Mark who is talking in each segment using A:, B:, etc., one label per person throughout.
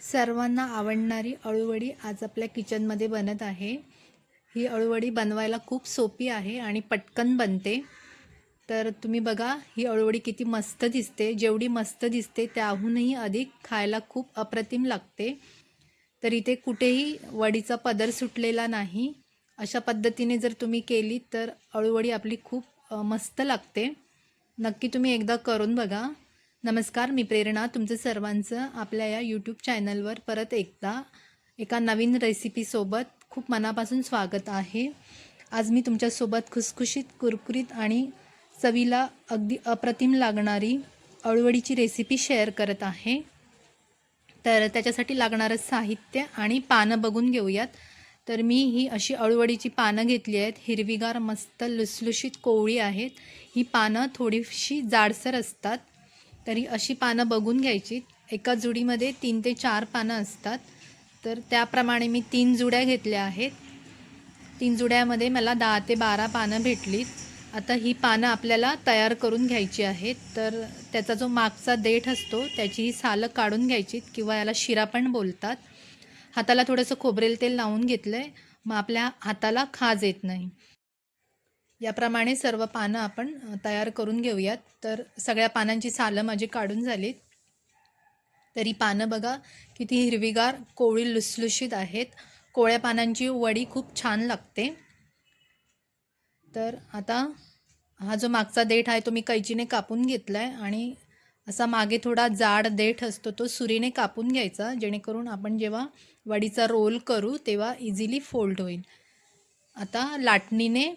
A: सर्वांना आवडणारी अळूवडी आज आपल्या किचनमध्ये बनत आहे. ही अळूवडी बनवायला खूप सोपी आहे आणि पटकन बनते. तर तुम्ही बघा ही अळूवडी किती मस्त दिसते. जेवढी मस्त दिसते त्याहूनही अधिक खायला खूप अप्रतिम लागते. तर इथे कुठेही वडीचा पदर सुटलेला नाही. अशा पद्धतीने जर तुम्ही केली तर अळूवडी आपली खूप मस्त लागते. नक्की तुम्ही एकदा करून बघा. नमस्कार मी प्रेरणा. तुमचं सर्वांचं आपल्या या यूट्यूब चॅनलवर परत एकदा एका नवीन रेसिपीसोबत खूप मनापासून स्वागत आहे. आज मी तुमच्यासोबत खुसखुशीत कुरकुरीत आणि चवीला अगदी अप्रतिम लागणारी अळवडीची रेसिपी शेअर करत आहे. तर त्याच्यासाठी लागणारं साहित्य आणि पानं बघून घेऊयात. तर मी ही अशी अळूवडीची पानं घेतली आहेत. हिरवीगार मस्त लुसलुशीत कोवळी आहेत. ही पानं थोडीशी जाडसर असतात. तरी अशी पानं बघून घ्यायची. एका जुडीमध्ये तीन ते चार पानं असतात. तर त्याप्रमाणे मी तीन जुड्या घेतल्या आहेत. तीन जुड्यामध्ये मला दहा ते बारा पानं भेटलीत. आता ही पानं आपल्याला तयार करून घ्यायची आहेत. तर त्याचा जो मागचा देठ असतो त्याची ही सालं काढून घ्यायची किंवा याला शिरा पण बोलतात. हाताला थोडंसं खोबरेल तेल लावून घेतलं आहे मग आपल्या हाताला खाज येत नाही. याप्रमाणे सर्व पानं आपण तयार करून घेऊयात. तर सगळ्या पानांची सालं माझी काढून झालीत. तरी पानं बघा किती हिरवीगार कोवळी लुसलुशीत आहेत. कोळ्या पानांची वडी खूप छान लागते. तर आता हा जो मागचा देठ आहे तो मी कैचीने कापून घेतला आहे आणि असा मागे थोडा जाड देठ असतो तो सुरीने कापून घ्यायचा जेणेकरून आपण जेव्हा वडीचा रोल करू तेव्हा इझिली फोल्ड होईल. आता लाटणीने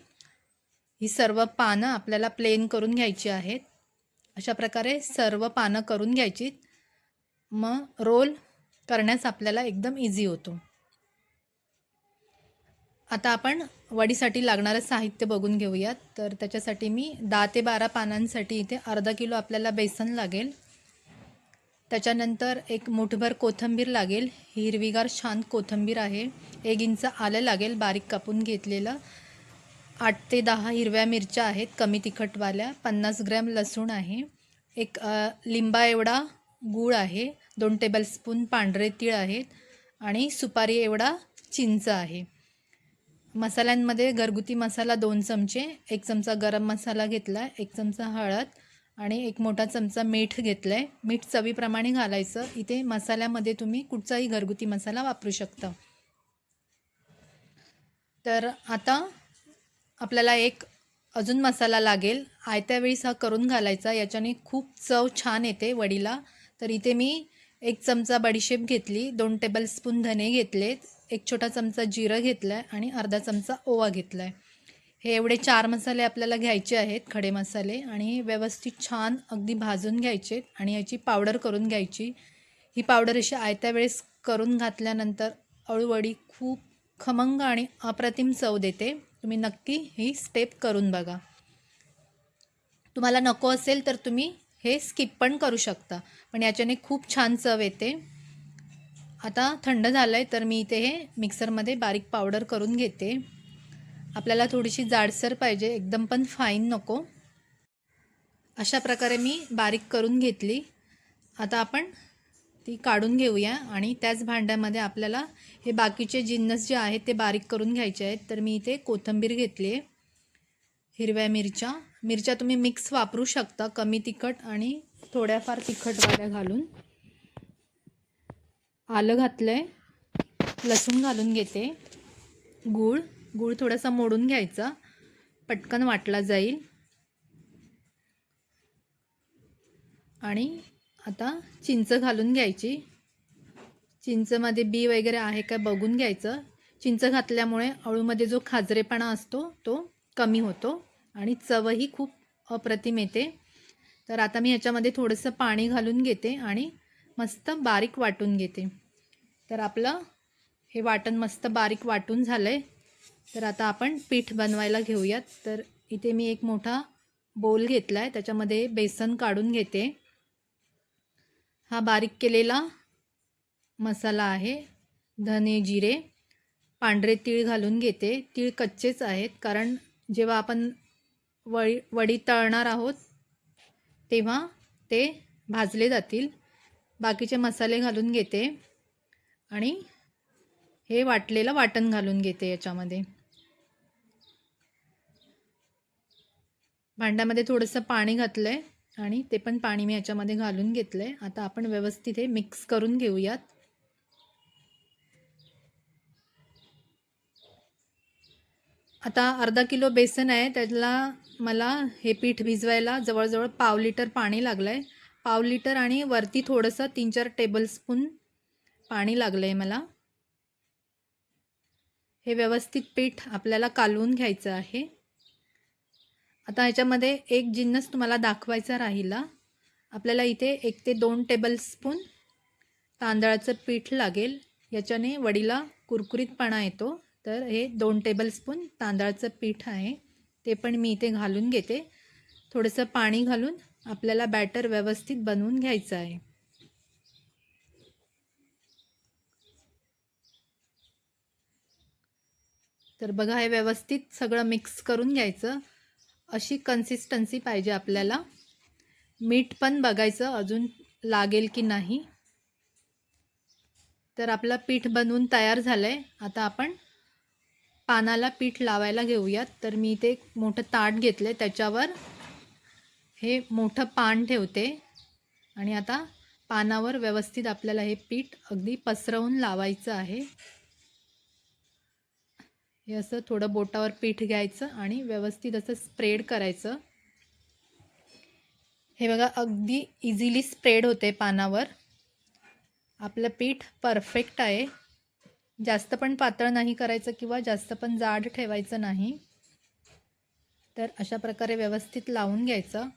A: ही सर्व पानं आपल्याला प्लेन करून घ्यायची आहेत. अशा प्रकारे सर्व पानं करून घ्यायची. मग रोल करण्यास आपल्याला एकदम इझी होतो. आता आपण वडीसाठी लागणारं साहित्य बघून घेऊयात. तर त्याच्यासाठी मी दहा ते बारा पानांसाठी इथे अर्धा किलो आपल्याला बेसन लागेल. त्याच्यानंतर एक मुठभर कोथिंबीर लागेल. हिरवीगार छान कोथिंबीर आहे. एक इंच आलं लागेल बारीक कापून घेतलेलं. आठ ते दहा हिरव्या मिरच्या आहेत कमी तिखटवाल्या. पन्नास ग्रॅम लसूण आहे. एक लिंबा एवढा गूळ आहे. दोन टेबलस्पून पांढरे तीळ आहेत. आणि सुपारी एवढा चिंच आहे. मसाल्यांमध्ये घरगुती मसाला दोन चमचे एक चमचा गरम मसाला घेतला आहे एक चमचा हळद आणि एक मोठा चमचा मीठ घेतलं आहे मीठ चवीप्रमाणे घालायचं. इथे मसाल्यामध्ये तुम्ही कुठचाही घरगुती मसाला वापरू शकता. तर आता आपल्याला एक अजून मसाला लागेल. आयत्या वेळीस हा करून घालायचा. याच्याने खूप चव छान येते वडीला. तर इथे मी एक चमचा बडीशेप घेतली. दोन टेबलस्पून धने घेतलेत. एक छोटा चमचा जिरं घेतलं आहे आणि अर्धा चमचा ओवा घेतला आहे हे एवढे चार मसाले आपल्याला घ्यायचे आहेत खडे मसाले. आणि व्यवस्थित छान अगदी भाजून घ्यायचे आणि याची पावडर करून घ्यायची. ही पावडर अशी आयत्या वेळेस करून घातल्यानंतर अळूवडी खूप खमंग आणि अप्रतिम चव देते. तुम्ही नक्की ही स्टेप करून बघा. तुम्हाला नको असेल तर तुम्ही हे स्किप पण करू शकता. पण याच्याने खूप छान चव येते. आता थंड झालं आहे तर मी इथे हे मिक्सरमध्ये बारीक पावडर करून घेते. आपल्याला थोडीशी जाडसर पाहिजे एकदम पण फाईन नको. अशा प्रकारे मी बारीक करून घेतली. आता आपण ती काढून घेऊया आणि त्याच भांड्यामध्ये आपल्याला हे बाकीचे जिन्नस जे आहेत ते बारीक करून घ्यायचे आहेत. तर मी इथे कोथिंबीर घेतली आहे हिरव्या मिरच्या. मिरच्या तुम्ही मिक्स वापरू शकता कमी तिखट आणि थोड्याफार तिखटवाल्या घालून. आलं घातलं आहे लसूण घालून घेते. गूळ गूळ थोडासा मोडून घ्यायचा. पटकन वाटला जाईल. आणि आता चिंच घालून घ्यायची. चिंचमध्ये बी वगैरे आहे का बघून घ्यायचं. चिंच घातल्यामुळे अळूमध्ये जो खाजरेपणा असतो तो कमी होतो आणि चवही खूप अप्रतिम येते. तर आता मी ह्याच्यामध्ये थोडंसं पाणी घालून घेते आणि मस्त बारीक वाटून घेते. तर आपलं हे वाटण मस्त बारीक वाटून झालं आहे तर आता आपण पीठ बनवायला घेऊयात. तर इथे मी एक मोठा बोल घेतला आहे त्याच्यामध्ये बेसन काढून घेते. हा बारीक केलेला मसाला आहे. धने जिरे पांढरे तीळ घालून घेते. तीळ कच्चेच आहेत कारण जेव्हा आपण वळी वडी तळणार आहोत तेव्हा ते भाजले जातील. बाकीचे मसाले घालून घेते आणि हे वाटलेलं वाटण घालून घेते याच्यामध्ये. भांड्यामध्ये थोडंसं पाणी घातलं आहे आणि ते पण पाणी मी याच्यामध्ये घालून घेतलं आहे आता आपण व्यवस्थित हे मिक्स करून घेऊयात. आता अर्धा किलो बेसन आहे त्याला मला हे पीठ भिजवायला जवळजवळ पाव लिटर पाणी लागलं आहे पाव लिटर आणि वरती थोडंसं तीन चार टेबलस्पून पाणी लागलं आहे मला. हे व्यवस्थित पीठ आपल्याला कालवून घ्यायचं आहे. आता ह्याच्यामध्ये एक जिन्नस तुम्हाला दाखवायचा राहिला. आपल्याला इथे एक ते दोन टेबलस्पून तांदळाचं पीठ लागेल. याच्याने वडीला कुरकुरीतपणा येतो. तर हे दोन टेबलस्पून तांदळाचं पीठ आहे. ते पण मी इथे घालून घेते. थोडंसं पाणी घालून आपल्याला बॅटर व्यवस्थित बनवून घ्यायचं आहे. तर बघा हे व्यवस्थित सगळं मिक्स करून घ्यायचं. अशी कन्सिस्टन्सी पाहिजे आपल्याला. मीठ पण बघायचं अजून लागेल की नाही. तर आपलं पीठ बनवून तयार झालं आहे आता आपण पानाला पीठ लावायला घेऊयात. तर मी इथे एक मोठं ताट घेतलं आहे त्याच्यावर हे मोठं पान ठेवते. आणि आता पानावर व्यवस्थित आपल्याला हे पीठ अगदी पसरवून लावायचं आहे. हे असं थोडं बोटावर पीठ घ्यायचं आणि व्यवस्थित असं स्प्रेड करायचं. हे बघा अगदी इझिली स्प्रेड होते पानावर. आपलं पीठ परफेक्ट आहे. जास्त पण पातळ नाही करायचं किंवा जास्त पण जाड ठेवायचं नाही. तर अशा प्रकारे व्यवस्थित लावून घ्यायचं.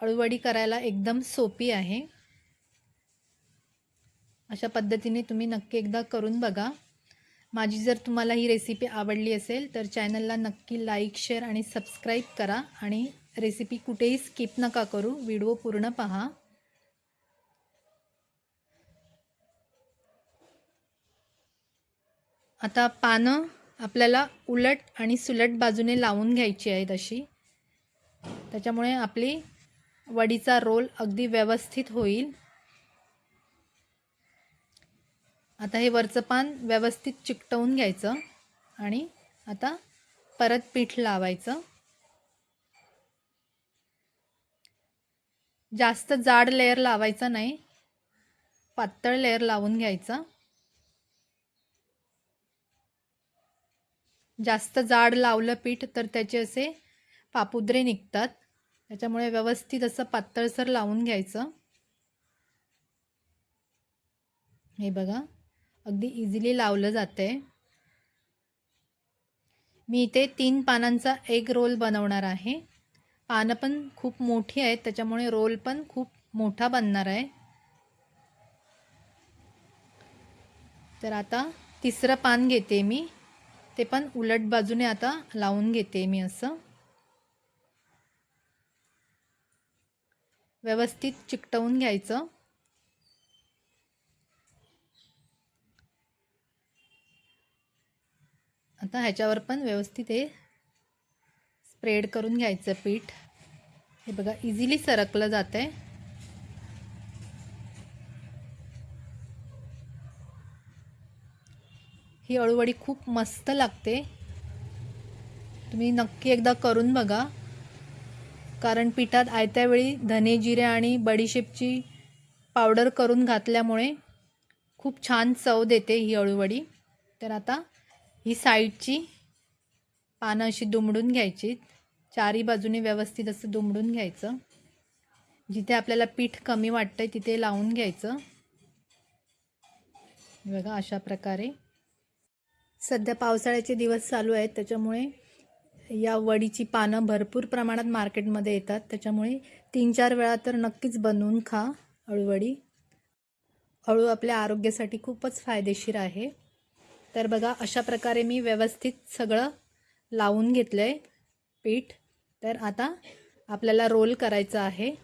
A: अळूवडी करायला एकदम सोपी आहे. अशा पद्धतीने तुम्ही नक्की एकदा करून बघा. माझी जर तुम्हाला ही रेसिपी आवडली असेल तर चॅनलला नक्की लाईक शेअर आणि सबस्क्राईब करा आणि रेसिपी कुठेही स्किप नका करू. व्हिडिओ पूर्ण पहा. आता पानं आपल्याला उलट आणि सुलट बाजूने लावून घ्यायची आहेत अशी. त्याच्यामुळे आपली वडीचा रोल अगदी व्यवस्थित होईल. आता हे वरचं पान व्यवस्थित चिकटवून घ्यायचं आणि आता परत पीठ लावायचं. जास्त जाड लेअर लावायचा नाही. पातळ लेअर लावून घ्यायचा. जास्त जाड लावलं पीठ तर त्याचे असे पापुद्रे निघतात. त्याच्यामुळे व्यवस्थित असं पातळसर लावून घ्यायचं. हे बघा. अगदी इझिली लावलं जातं आहे मी इथे तीन पानांचा एक रोल बनवणार आहे. पानं पण खूप मोठी आहेत त्याच्यामुळे रोल पण खूप मोठा बनणार आहे. तर आता तिसरं पान घेते मी. ते पण उलट बाजूने आता लावून घेते मी असं. व्यवस्थित चिकटवून घ्यायचं. आता ह्याच्यावर पण व्यवस्थित हे स्प्रेड करून घ्यायचं पीठ. हे बघा इझिली सरकलं जातं आहे ही अळूवडी खूप मस्त लागते. तुम्ही नक्की एकदा करून बघा. कारण पिठात आयत्या वेळी धने जिरे आणि बडीशेपची पावडर करून घातल्यामुळे खूप छान चव देते ही अळूवडी. तर आता ही साईडची पानं अशी दुमडून घ्यायची. चारी बाजूने व्यवस्थित असं दुमडून घ्यायचं. जिथे आपल्याला पीठ कमी वाटतंय तिथे लावून घ्यायचं. बघा अशा प्रकारे. सध्या पावसाळ्याचे दिवस चालू आहेत त्याच्यामुळे या वडीची पानं भरपूर प्रमाणात मार्केटमध्ये येतात. त्याच्यामुळे तीन चार वेळा तर नक्कीच बनवून खा अळूवडी अळू आपल्या आरोग्यासाठी खूपच फायदेशीर आहे. तर बघा अशा प्रकारे मी व्यवस्थित सगळं लावून घेतलं आहे पीठ. तर आता आपल्याला रोल करायचं आहे.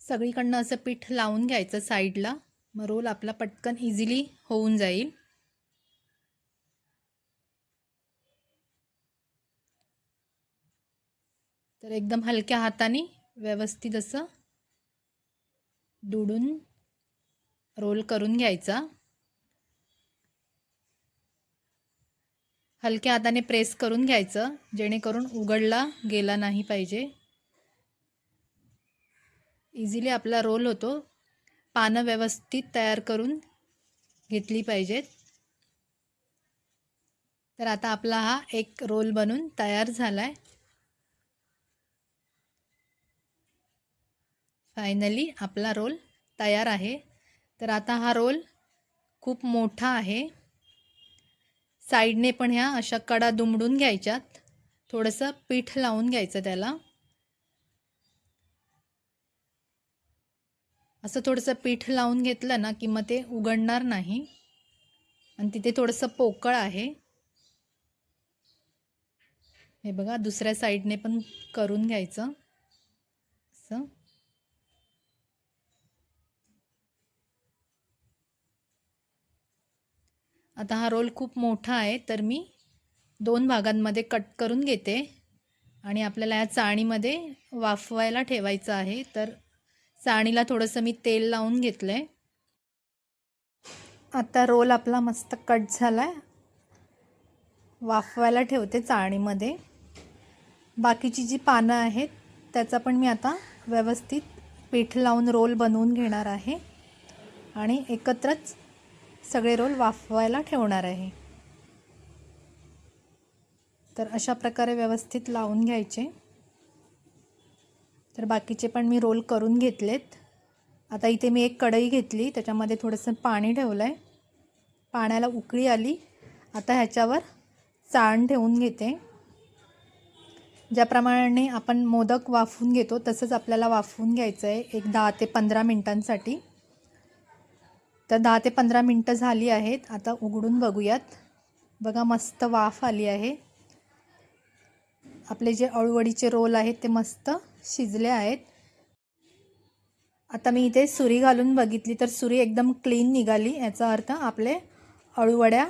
A: सगळीकडनं असं पीठ लावून घ्यायचं साईडला. मग रोल आपला पटकन इझिली होऊन जाईल. तर एकदम हलक्या हाताने व्यवस्थित असं दुडून रोल करून घ्यायचा. हलक्या हाताने प्रेस करून घ्यायचं जेणेकरून उघडला गेला नाही पाहिजे. इझिली आपला रोल होतो. पानं व्यवस्थित तयार करून घेतली पाहिजेत. तर आता आपला हा एक रोल बनून तयार झाला आहे फायनली आपला रोल तयार आहे. तर आता हा रोल खूप मोठा आहे. साईडने पण ह्या अशा कडा दुमडून घ्यायच्यात. थोडंसं पीठ लावून घ्यायचं त्याला. असं थोडंसं पीठ लावून घेतलं ना की मग ते उघडणार नाही. आणि तिथे थोडंसं पोकळ आहे. हे बघा दुसऱ्या साईडने पण करून घ्यायचं. असं. आता हा रोल खूप मोठा आहे तर मी दोन भागांमध्ये कट करून घेते. आणि आपल्याला या चाळणीमध्ये वाफवायला ठेवायचं आहे तर चाळणीला थोडंसं मी तेल लावून घेतलं आहे आता रोल आपला मस्त कट झाला आहे वाफवायला ठेवते चाळणीमध्ये बाकीची जी पानं आहेत त्याचा पण मी आता व्यवस्थित पीठ लावून रोल बनवून घेणार आहे. आणि एकत्रच सगळे रोल वाफवायला ठेवणार आहे. तर अशा प्रकारे व्यवस्थित लावून घ्यायचे. तर बाकीचे पण मी रोल करून घेतलेत. आता इथे मी एक कढई घेतली त्याच्यामध्ये थोडंसं पाणी ठेवलं आहे पाण्याला उकळी आली. आता ह्याच्यावर चाण ठेवून घेते. ज्याप्रमाणे आपण मोदक वाफवून घेतो तसंच आपल्याला वाफवून घ्यायचं आहे एक दहा ते पंधरा मिनटांसाठी. तर दहा ते पंधरा मिनटं झाली आहेत. आता उघडून बघूयात. बघा मस्त वाफ आली आहे. आपले जे अळूवडीचे रोल आहेत ते मस्त शिजले आहेत. आता मी इथे सुरी घालून बघितली तर सुरी एकदम क्लीन निघाली. याचा अर्थ आपले अळूवड्या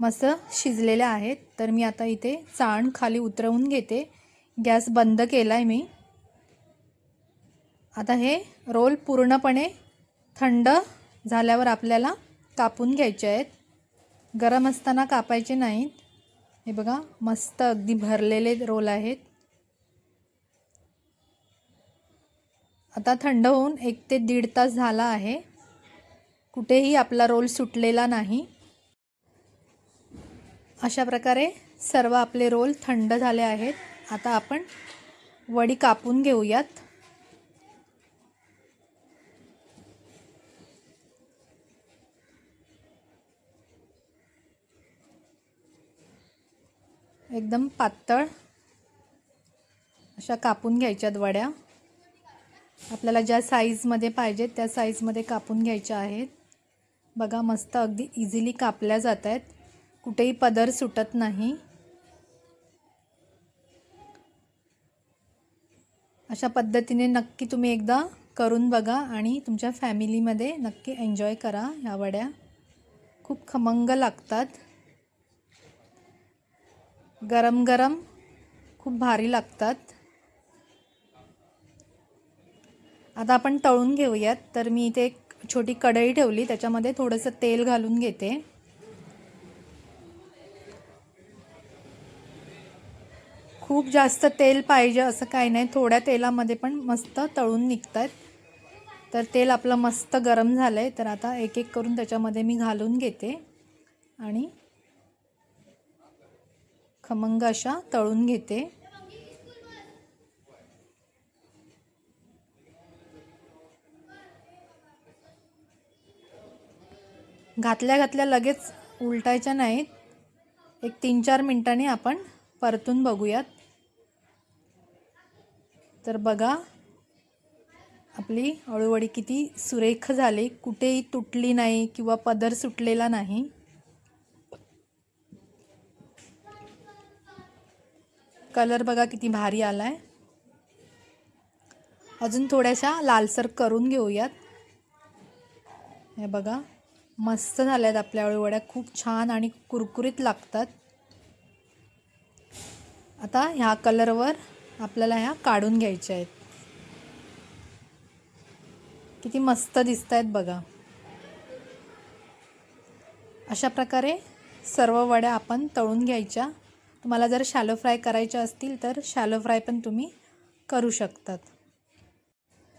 A: मस्त शिजलेल्या आहेत. तर मी आता इथे चाण खाली उतरवून घेते. गॅस बंद केला आहे मी. आता हे रोल पूर्णपणे थंड झाल्यावर आपल्याला कापून घ्यायचे आहेत. गरम असताना कापायचे नाहीत. हे बघा मस्त अगदी भरलेले रोल आहेत. आता थंड होऊन एक ते दीड तास झाला आहे. कुठेही आपला रोल सुटलेला नाही. अशा प्रकारे सर्व आपले रोल थंड झाले आहेत. आता आपण वडी कापून घेऊयात. एकदम पातळ. अशा कापून घ्यायच्यात वड्या. आपल्याला ज्या साईजमध्ये पाहिजेत त्या साईजमध्ये कापून घ्यायच्या आहेत. बघा मस्त अगदी इझिली कापल्या जात आहेत कुठेही पदर सुटत नाही. अशा पद्धतीने नक्की तुम्ही एकदा करून बघा आणि तुमच्या फॅमिलीमध्ये नक्की एन्जॉय करा ह्या वड्या. खूप खमंग लागतात. गरम गरम खूप भारी लागतात. आता आपण तळून घेऊयात. तर मी इथे एक छोटी कढई ठेवली. त्याच्यामध्ये थोडंसं तेल घालून घेते. खूप जास्त तेल पाहिजे असं काही नाही. थोड्या तेलामध्ये पण मस्त तळून निघत आहेत तर तेल आपलं मस्त गरम झालं आहे तर आता एक एक करून त्याच्यामध्ये मी घालून घेते. आणि खमंग अशा तळून घेते. घातल्या घातल्या लगेच उलटायच्या नाहीत. एक तीन चार मिनटांनी आपण परतून बघूयात. तर बघा आपली अळूवडी किती सुरेख झाली. कुठेही तुटली नाही किंवा पदर सुटलेला नाही. कलर बघा किती भारी आला आहे अजून थोड्याशा लालसर करून घेऊयात. हे बघा मस्त झाल्या आहेत आपल्या वड्या खूप छान आणि कुरकुरीत लागतात. आता ह्या कलरवर आपल्याला ह्या काढून घ्यायच्या आहेत. किती मस्त दिसत आहेत बघा. अशा प्रकारे सर्व वड्या आपण तळून घ्यायच्या. तुम्हाला जर शॅलो फ्राय करायच्या असतील तर शॅलो फ्राय पण तुम्ही करू शकतात.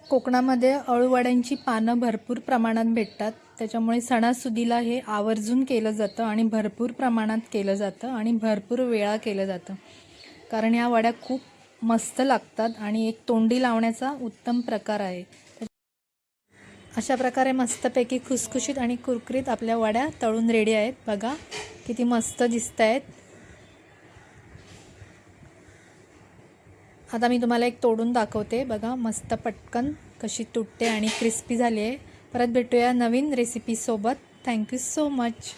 A: कोकणामध्ये अळूवड्यांची पानं भरपूर प्रमाणात भेटतात. त्याच्यामुळे सणासुदीला हे आवर्जून केलं जातं आणि भरपूर प्रमाणात केलं जातं आणि भरपूर वेळा केलं जातं. कारण या वड्या खूप मस्त लागतात आणि एक तोंडी लावण्याचा उत्तम प्रकार आहे. अशा प्रकारे मस्तपैकी खुसखुशीत आणि कुरकुरीत आपल्या वड्या तळून रेडी आहेत. बघा किती मस्त दिसत आहेत आता मी तुम्हाला एक तोडून दाखवते. बघा मस्त पटकन कशी तुटते आणि क्रिस्पी झाली आहे. परत भेटूया नवीन रेसिपीसोबत थँक्यू सो मच